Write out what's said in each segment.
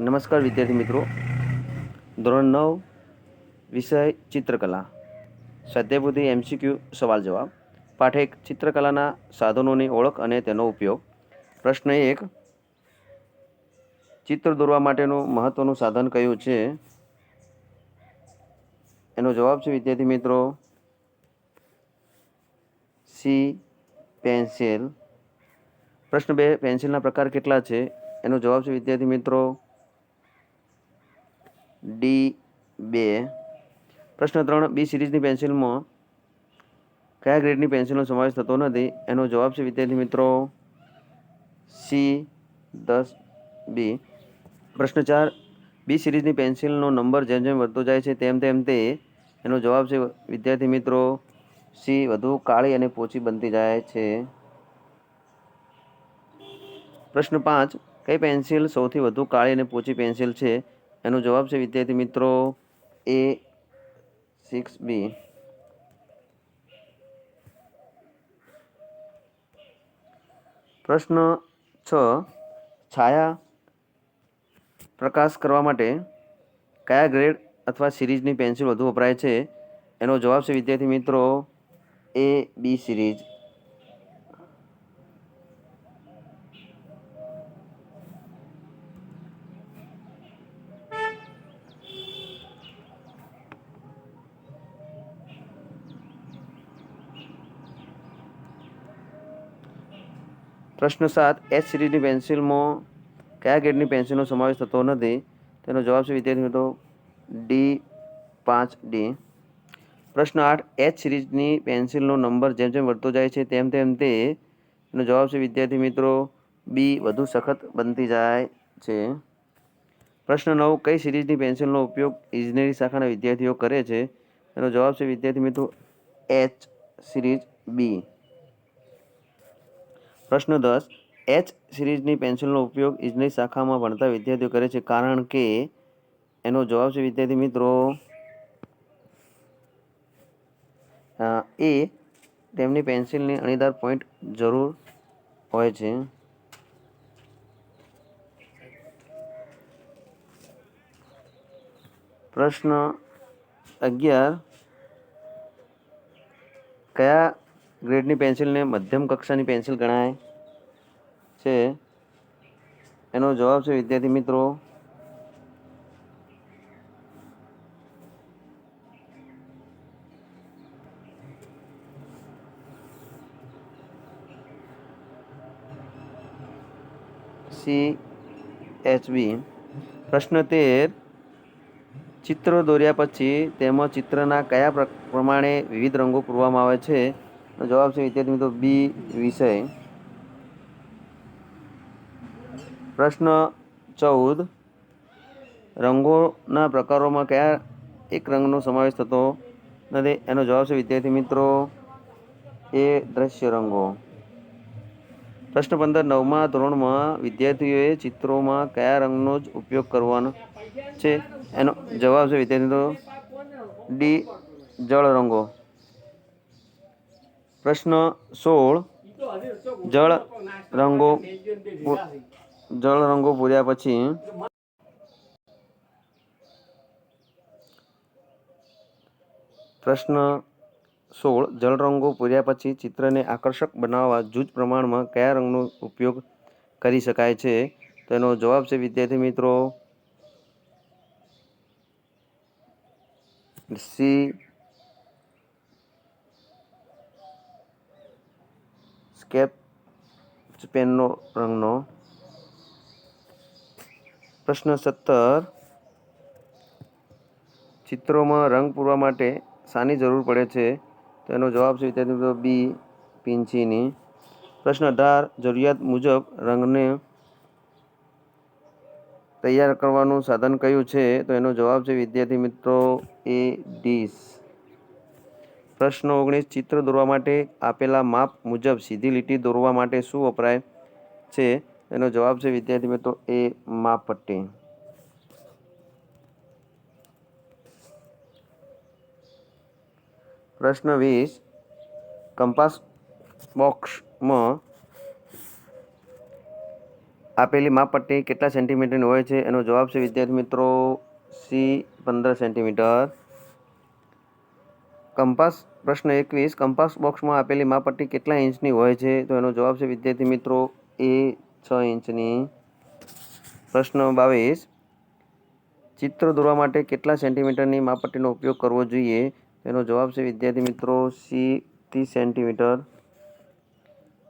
નમસ્કાર વિદ્યાર્થી મિત્રો. ધોરણ નવ, વિષય ચિત્રકલા. સ્વાધ્યાયપોથી એમસીક્યુ સવાલ જવાબ. પાઠ એક, ચિત્રકલાના સાધનોની ઓળખ અને તેનો ઉપયોગ. પ્રશ્ન એક, ચિત્ર દોરવા માટેનું મહત્વનું સાધન કયું છે? એનો જવાબ છે વિદ્યાર્થી મિત્રો, સી, પેન્સિલ. પ્રશ્ન બે, પેન્સિલના પ્રકાર કેટલા છે? એનો જવાબ છે વિદ્યાર્થી મિત્રો ડી બે. પ્રશ્ન ત્રણ, બી સિરીઝની પેન્સિલમાં કયા ગ્રેડની પેન્સિલનો સમાવેશ થતો નથી? એનો જવાબ છે, વિદ્યાર્થી મિત્રો, સી, દસ, બી. પ્રશ્ન ચાર, બી સિરીઝની પેન્સિલનો નંબર જેમ જેમ વધતો જાય છે, તેમ તેમ તે. એનો જવાબ છે, વિદ્યાર્થી મિત્રો, સી, વધુ કાળી અને પોચી બનતી જાય છે. પ્રશ્ન પાંચ, કઈ પેન્સિલ સૌથી વધુ કાળી અને પોચી પેન્સિલ છે? એનો જવાબ છે, વિદ્યાર્થી મિત્રો, એ સિક્સ બી. પ્રશ્ન છ, છાયા પ્રકાશ કરવા માટે કયા ગ્રેડ અથવા સિરીઝની પેન્સિલ વધુ વપરાય છે? એનો જવાબ છે, વિદ્યાર્થી મિત્રો, એ બી સિરીઝ. પ્રશ્ન સાત એચ સિરીઝની પેન્સિલમાં કયા ગ્રેડની પેન્સિલનો સમાવેશ થતો નથી? તેનો જવાબ છે વિદ્યાર્થી મિત્રો ડી પાંચ ડી પ્રશ્ન આઠ એચ સિરીઝની પેન્સિલનો નંબર જેમ જેમ વધતો જાય છે તેમ તેમ તે એનો જવાબ છે વિદ્યાર્થી મિત્રો બી વધુ સખત બનતી જાય છે. પ્રશ્ન નવ, કઈ સિરીઝની પેન્સિલનો ઉપયોગ ઇજનેરી શાખાના વિદ્યાર્થીઓ કરે છે? એનો જવાબ છે વિદ્યાર્થી મિત્રો એચ સિરીઝ બી પ્રશ્ન દસ. એચ સિરીઝની પેન્સિલનો ઉપયોગ ઇજનેરી શાખામાં ભણતા વિદ્યાર્થીઓ કરે છે કારણ કે એનો જવાબ છે, વિદ્યાર્થી મિત્રો એ તેમની પેન્સિલની અણીદાર પોઈન્ટ જરૂર હોય છે. પ્રશ્ન અગિયાર. કયા ગ્રેડની પેન્સિલને મધ્યમ કક્ષાની પેન્સિલ ગણાય છે. એનો જવાબ છે, વિદ્યાર્થી મિત્રો સી એચ બી પ્રશ્ન તેર, ચિત્રો દોર્યા પછી તેમાં ચિત્રના કયા પ્ર- પ્રમાણે વિવિધ રંગો પૂરવામાં આવે છે? એનો જવાબ છે વિદ્યાર્થી મિત્રો બી વિષય. પ્રશ્ન ચૌદ. રંગોના પ્રકારોમાં કયા એક રંગનો સમાવેશ થતો નથી? એનો જવાબ છે વિદ્યાર્થી મિત્રો એ દ્રશ્ય રંગો. પ્રશ્ન પંદર, નવમા ધોરણમાં વિદ્યાર્થીઓએ ચિત્રોમાં કયા રંગનો જ ઉપયોગ કરવાનો છે? એનો જવાબ છે વિદ્યાર્થી મિત્રો ડી, જળ રંગો. પ્રશ્ન સોળ. જળ રંગો જળ રંગો પૂર્યા પછી પ્રશ્ન સોળ. જળ રંગો પૂર્યા પછી ચિત્રને આકર્ષક બનાવવા જૂજ પ્રમાણમાં કયા રંગનો ઉપયોગ કરી શકાય છે? તેનો જવાબ છે, વિદ્યાર્થી મિત્રો, સી સ્કેચ પેનનો રંગનો. પ્રશ્ન સત્તર. ચિત્રોમાં રંગ પૂરવા માટે શાની જરૂર પડે છે? તો એનો જવાબ છે વિદ્યાર્થી મિત્રો બી પિંચીની પ્રશ્ન અઢાર. જરૂરિયાત મુજબ રંગને તૈયાર કરવાનું સાધન કયું છે? તો એનો જવાબ છે વિદ્યાર્થી મિત્રો એ ડીશ. પ્રશ્ન ઓગણીસ, ચિત્ર દોરવા માટે આપેલા માપ મુજબ સીધી લીટી દોરવા માટે શું વપરાય છે? એનો જવાબ છે, વિદ્યાર્થી મિત્રો, એ માપપટ્ટી પ્રશ્ન વીસ, કંપાસ બોક્સમાં આપેલી માપપટ્ટી કેટલા સેન્ટીમીટરની હોય છે? એનો જવાબ છે, વિદ્યાર્થી મિત્રો, સી, પંદર સેન્ટીમીટર. કંપાસ, પ્રશ્ન એકવીસ, કંપાસ બોક્સમાં આપેલી માપટ્ટી કેટલા ઇંચની હોય છે? તો એનો જવાબ છે વિદ્યાર્થી મિત્રો એ છ ઇંચની. પ્રશ્ન બાવીસ. ચિત્ર દોરવા માટે કેટલા સેન્ટીમીટરની માપટ્ટીનો ઉપયોગ કરવો જોઈએ? એનો જવાબ છે વિદ્યાર્થી મિત્રો સી, ત્રીસ સેન્ટીમીટર.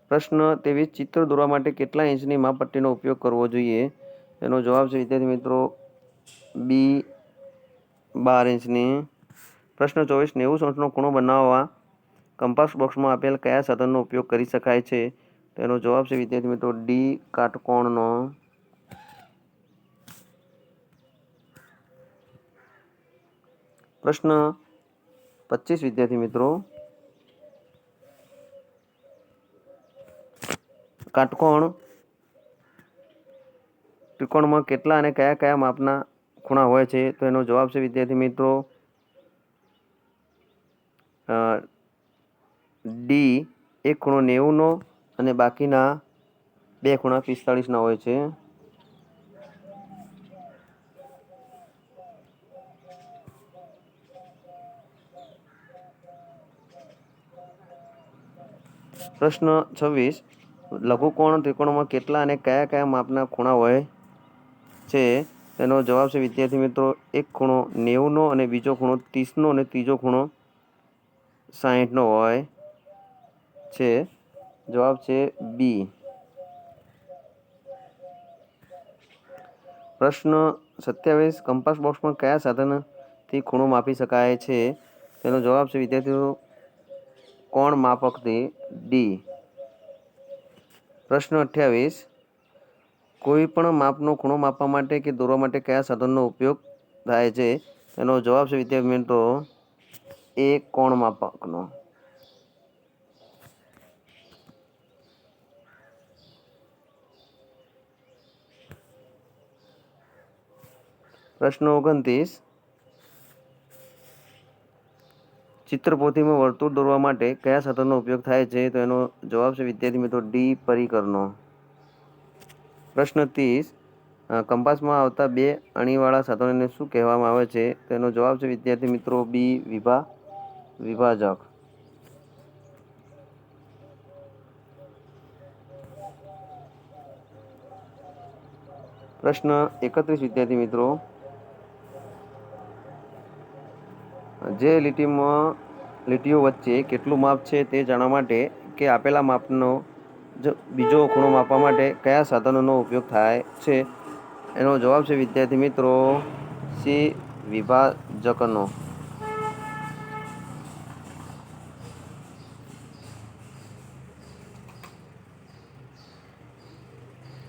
પ્રશ્ન ત્રેવીસ. ચિત્ર દોરવા માટે કેટલા ઇંચની માપટ્ટીનો ઉપયોગ કરવો જોઈએ? એનો જવાબ છે વિદ્યાર્થી મિત્રો બી, બાર ઇંચની. પ્રશ્ન ચોવીસ, નેવું સોંઠનો ખૂણો બનાવવા કંપાસ બોક્સમાં આપેલ કયા સાધનનો ઉપયોગ કરી શકાય છે? તેનો જવાબ છે, વિદ્યાર્થી મિત્રો, ડી કાટકોણનો. પ્રશ્ન પચીસ, વિદ્યાર્થી મિત્રો. કાટકોણ ત્રિકોણમાં કેટલા અને કયા કયા માપના ખૂણા હોય છે? તો એનો જવાબ છે, વિદ્યાર્થી મિત્રો ડી એક ખૂણો નેવુંનો અને બાકીના બે ખૂણા પિસ્તાળીસના હોય છે. પ્રશ્ન છવ્વીસ, લઘુકોણ ત્રિકોણમાં કેટલા અને કયા કયા માપના ખૂણા હોય છે? તેનો જવાબ છે વિદ્યાર્થી મિત્રો, એક ખૂણો નેવુંનો અને બીજો ખૂણો ત્રીસનો અને ત્રીજો ખૂણો સાહીઠનો હોય છે. જવાબ છે બી. પ્રશ્ન સત્યાવીસ, કંપાસ બોક્સમાં કયા સાધનથી ખૂણો માપી શકાય છે? તેનો જવાબ છે વિદ્યાર્થીઓ, કોણ માપકથી? ડી. પ્રશ્ન અઠ્યાવીસ, કોઈ પણ માપનો ખૂણો માપવા માટે કે દોરવા માટે કયા સાધનનો ઉપયોગ થાય છે? એનો જવાબ છે વિદ્યાર્થી મિત્રો એ કોણ માપકનો પ્રશ્ન ઓગણત્રીસ. ચિત્રપોથીમાં વર્તુળ દોરવા માટે કયા સાધનનો ઉપયોગ થાય છે? તો એનો જવાબ છે, વિદ્યાર્થી મિત્રો, ડી પરિકરનો પ્રશ્ન ત્રીસ. કંપાસમાં આવતા બે અણીવાળા સાધનોને શું કહેવામાં આવે છે? તેનો જવાબ છે, વિદ્યાર્થી મિત્રો, બી વિભા. વિભાજક. પ્રશ્ન એકત્રીસ વિદ્યાર્થી મિત્રો. જે લીટીમાં, લીટીઓ વચ્ચે કેટલું માપ છે તે જાણવા માટે કે આપેલા માપનો બીજો ખૂણો માપવા માટે કયા સાધનોનો ઉપયોગ થાય છે? એનો જવાબ છે વિદ્યાર્થી મિત્રો, સી વિભાજકનો.